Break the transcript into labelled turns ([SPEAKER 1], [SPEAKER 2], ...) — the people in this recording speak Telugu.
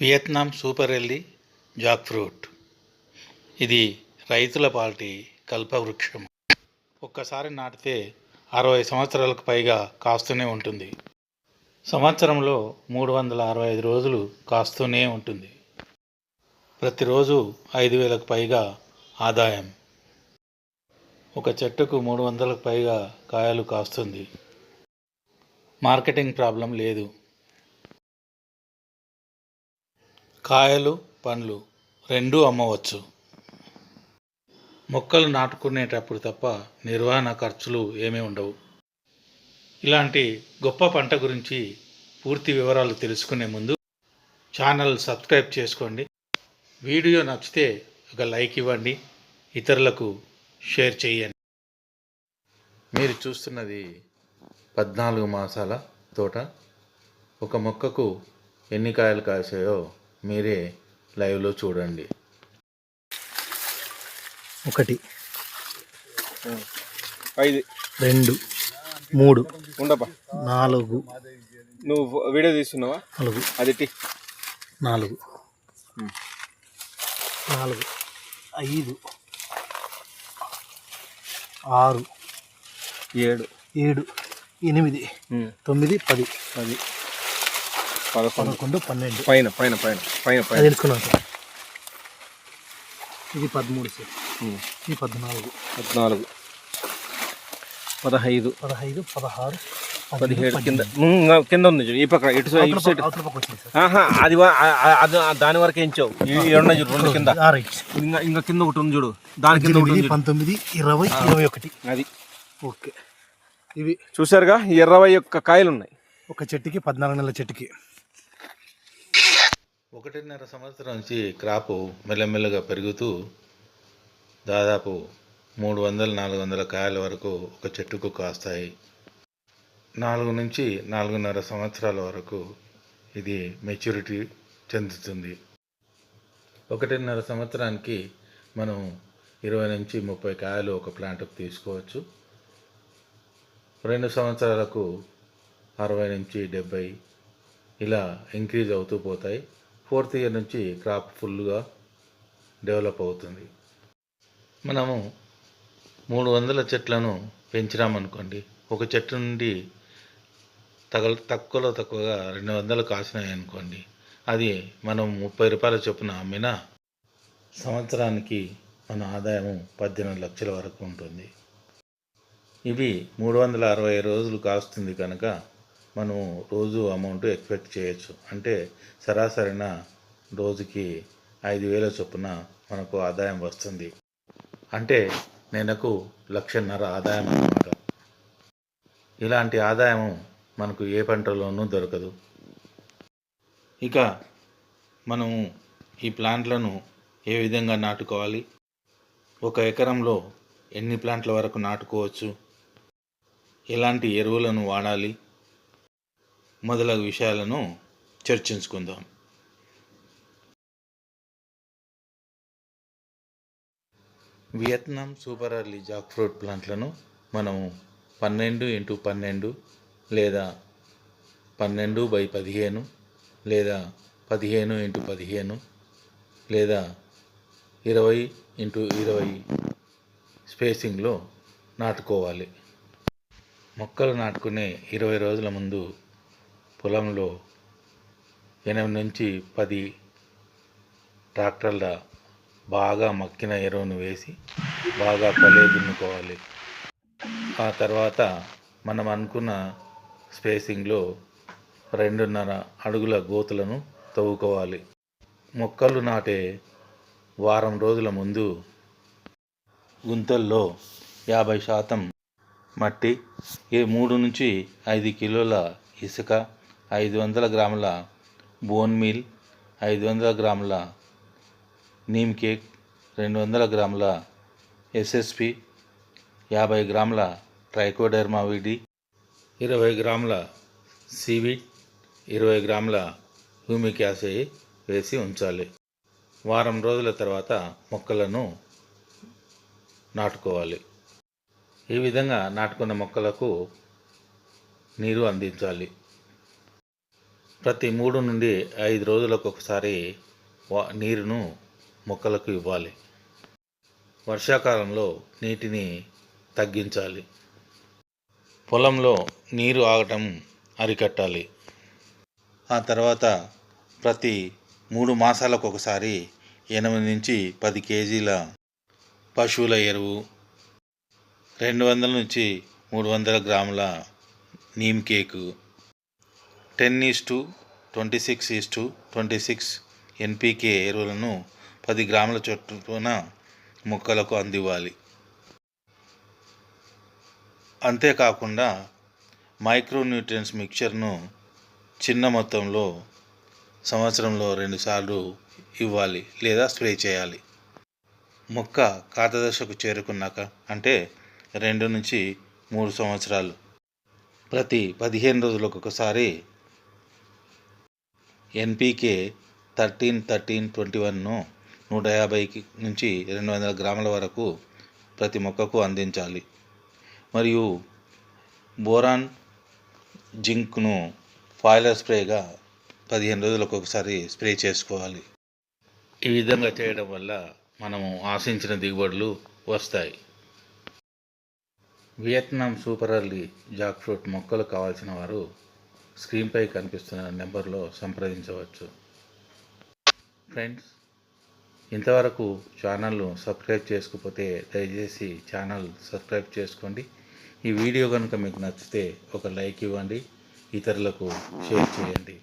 [SPEAKER 1] Vietnam super early jackfruit. ఇది రైతుల పార్టీ కల్పవృక్షం. ఒక్కసారి నాటితే అరవై సంవత్సరాలకు పైగా కాస్తూనే ఉంటుంది. సంవత్సరంలో మూడు వందల అరవై ఐదు రోజులు కాస్తూనే ఉంటుంది. ప్రతిరోజు ఐదు వేలకు పైగా ఆదాయం. ఒక చెట్టుకు మూడు వందలకు పైగా కాయలు కాస్తుంది. మార్కెటింగ్ ప్రాబ్లం లేదు. కాయలు పండ్లు రెండూ అమ్మవచ్చు. మొక్కలు నాటుకునేటప్పుడు తప్ప నిర్వహణ ఖర్చులు ఏమీ ఉండవు. ఇలాంటి గొప్ప పంట గురించి పూర్తి వివరాలు తెలుసుకునే ముందు ఛానల్ సబ్స్క్రైబ్ చేసుకోండి. వీడియో నచ్చితే ఒక లైక్ ఇవ్వండి. ఇతరులకు షేర్ చేయండి. మీరు చూస్తున్నది పద్నాలుగు మాసాల తోట. ఒక మొక్కకు ఎన్ని కాయలు కాసాయో మీరే లైవ్లో చూడండి.
[SPEAKER 2] ఒకటి.
[SPEAKER 3] ఐదు.
[SPEAKER 2] రెండు. మూడు.
[SPEAKER 3] ఉండపా
[SPEAKER 2] నాలుగు.
[SPEAKER 3] నువ్వు వీడియో తీస్తున్నావా?
[SPEAKER 2] నాలుగు.
[SPEAKER 3] అది
[SPEAKER 2] నాలుగు. నాలుగు. ఐదు. ఆరు.
[SPEAKER 3] ఏడు.
[SPEAKER 2] ఏడు. ఎనిమిది. తొమ్మిది. పది.
[SPEAKER 3] అది పదకొండు.
[SPEAKER 2] పన్నెండు.
[SPEAKER 3] పైన పైన పైన పైన పైన.
[SPEAKER 2] తెలుసుకున్నాం సార్. ఇది పదమూడు సార్. ఇది పద్నాలుగు.
[SPEAKER 3] పద్నాలుగు. పదహైదు.
[SPEAKER 2] పదహైదు పదహారు
[SPEAKER 3] పదిహేడు కింద. కింద ఉంది ఈ పక్క ఇటు సైడ్ ఇటు అది దాని వరకే ఎంచావు. ఈ రెండు చూడు రెండు కింద. ఇంకా ఇంకా కింద ఒకటి ఉంది చూడు. దాని కింద ఒకటి.
[SPEAKER 2] పంతొమ్మిది ఇరవై ఇరవై ఒకటి.
[SPEAKER 3] అది.
[SPEAKER 2] ఓకే. ఇవి
[SPEAKER 3] చూసారుగా ఇరవై ఒక్క కాయలు ఉన్నాయి
[SPEAKER 2] ఒక చెట్టుకి పద్నాలుగు నెలల చెట్టుకి.
[SPEAKER 1] ఒకటిన్నర సంవత్సరం నుంచి క్రాపు మెల్లమెల్లగా పెరుగుతూ దాదాపు మూడు వందల నాలుగు వందల కాయల వరకు ఒక చెట్టుకు కాస్తాయి. నాలుగు నుంచి నాలుగున్నర సంవత్సరాల వరకు ఇది మెచ్యూరిటీ చెందుతుంది. ఒకటిన్నర సంవత్సరానికి మనం ఇరవై నుంచి ముప్పై కాయలు ఒక ప్లాంట్కు తీసుకోవచ్చు. రెండు సంవత్సరాలకు అరవై నుంచి డెబ్బై ఇలా ఇంక్రీజ్ అవుతూ పోతాయి. ఫోర్త్ ఇయర్ నుంచి క్రాప్ ఫుల్గా డెవలప్ అవుతుంది. మనము మూడు వందల చెట్లను పెంచినామనుకోండి ఒక చెట్టు నుండి తగల తక్కువలో తక్కువగా రెండు వందలు కాసినాయి అనుకోండి అది మనం ముప్పై రూపాయల చొప్పున అమ్మినా సంవత్సరానికి మన ఆదాయము పద్దెనిమిది లక్షల వరకు ఉంటుంది. ఇవి మూడు వందల అరవై రోజులు కాస్తుంది కనుక మనం రోజు అమౌంట్ ఎక్స్పెక్ట్ చేయొచ్చు. అంటే సరాసరిన రోజుకి ఐదు వేల చొప్పున మనకు ఆదాయం వస్తుంది. అంటే నెలకు లక్షన్నర ఆదాయం అన్నమాట. ఇలాంటి ఆదాయం మనకు ఏ పంటలోనూ దొరకదు. ఇక మనము ఈ ప్లాంట్లను ఏ విధంగా నాటుకోవాలి? ఒక ఎకరంలో ఎన్ని ప్లాంట్ల వరకు నాటుకోవచ్చు? ఎలాంటి ఎరువులను వాడాలి? మొదలగు విషయాలను చర్చించుకుందాం. Vietnam super early jackfruit ప్లాంట్లను మనము పన్నెండు ఇంటూ పన్నెండు లేదా పన్నెండు బై పదిహేను లేదా పదిహేను ఇంటూ పదిహేను లేదా ఇరవై ఇంటూ ఇరవై స్పేసింగ్లో నాటుకోవాలి. మొక్కలు నాటుకునే ఇరవై రోజుల ముందు పొలంలో ఎనిమిది నుంచి పది ట్రాక్టర్ల బాగా మక్కిన ఎరువును వేసి బాగా పలే దున్నుకోవాలి. ఆ తర్వాత మనం అనుకున్న స్పేసింగ్లో రెండున్నర అడుగుల గోతులను తవ్వుకోవాలి. మొక్కలు నాటే వారం రోజుల ముందు గుంతల్లో యాభై శాతం మట్టి ఈ మూడు నుంచి ఐదు కిలోల ఇసుక ఐదు వందల గ్రాముల బోన్ మీల్ ఐదు వందల గ్రాముల నీమ్ కేక్ రెండు వందల గ్రాముల ఎస్ఎస్పి యాభై గ్రాముల ట్రైకోడెర్మా విడి ఇరవై గ్రాముల సీవీడ్ ఇరవై గ్రాముల హ్యూమిక్ యాసిడ్ వేసి ఉంచాలి. వారం రోజుల తర్వాత మొక్కలను నాటుకోవాలి. ఈ విధంగా నాటుకున్న మొక్కలకు నీరు అందించాలి. ప్రతి మూడు నుండి ఐదు రోజులకు ఒకసారి వా నీరును మొక్కలకు ఇవ్వాలి. వర్షాకాలంలో నీటిని తగ్గించాలి. పొలంలో నీరు ఆగటం అరికట్టాలి. ఆ తర్వాత ప్రతి మూడు మాసాలకు ఒకసారి ఎనిమిది నుంచి పది కేజీల పశువుల ఎరువు రెండు వందల నుంచి మూడు వందల గ్రాముల neem cake ten is to twenty six is to twenty six NPK ఎరువులను పది గ్రాముల చొప్పున మొక్కలకు అందివ్వాలి. అంతేకాకుండా మైక్రోన్యూట్రియన్స్ మిక్చర్ను చిన్న మొత్తంలో సంవత్సరంలో రెండుసార్లు ఇవ్వాలి లేదా స్ప్రే చేయాలి. మొక్క కాతదశకు చేరుకున్నాక అంటే రెండు నుంచి మూడు సంవత్సరాలు. ప్రతి పదిహేను రోజులకు ఒకసారి ఎన్పికే థర్టీన్ థర్టీన్ ట్వంటీ వన్ను నూట యాభైకి నుంచి రెండు వందల గ్రాముల వరకు ప్రతి మొక్కకు అందించాలి. మరియు బోరాన్ జింక్ను ఫాయిలర్ స్ప్రేగా పదిహేను రోజులకు ఒకసారి స్ప్రే చేసుకోవాలి. ఈ విధంగా చేయడం వల్ల మనము ఆశించిన దిగుబడులు వస్తాయి. Vietnam super early jackfruit మొక్కలు కావాల్సిన వారు స్క్రీన్పై కనిపిస్తున్న నెంబర్లో సంప్రదించవచ్చు. ఫ్రెండ్స్ ఇంతవరకు ఛానల్ను సబ్స్క్రైబ్ చేసుకోకపోతే దయచేసి ఛానల్ సబ్స్క్రైబ్ చేసుకోండి. ఈ వీడియో కనుక మీకు నచ్చితే ఒక లైక్ ఇవ్వండి ఇతరులకు షేర్ చేయండి.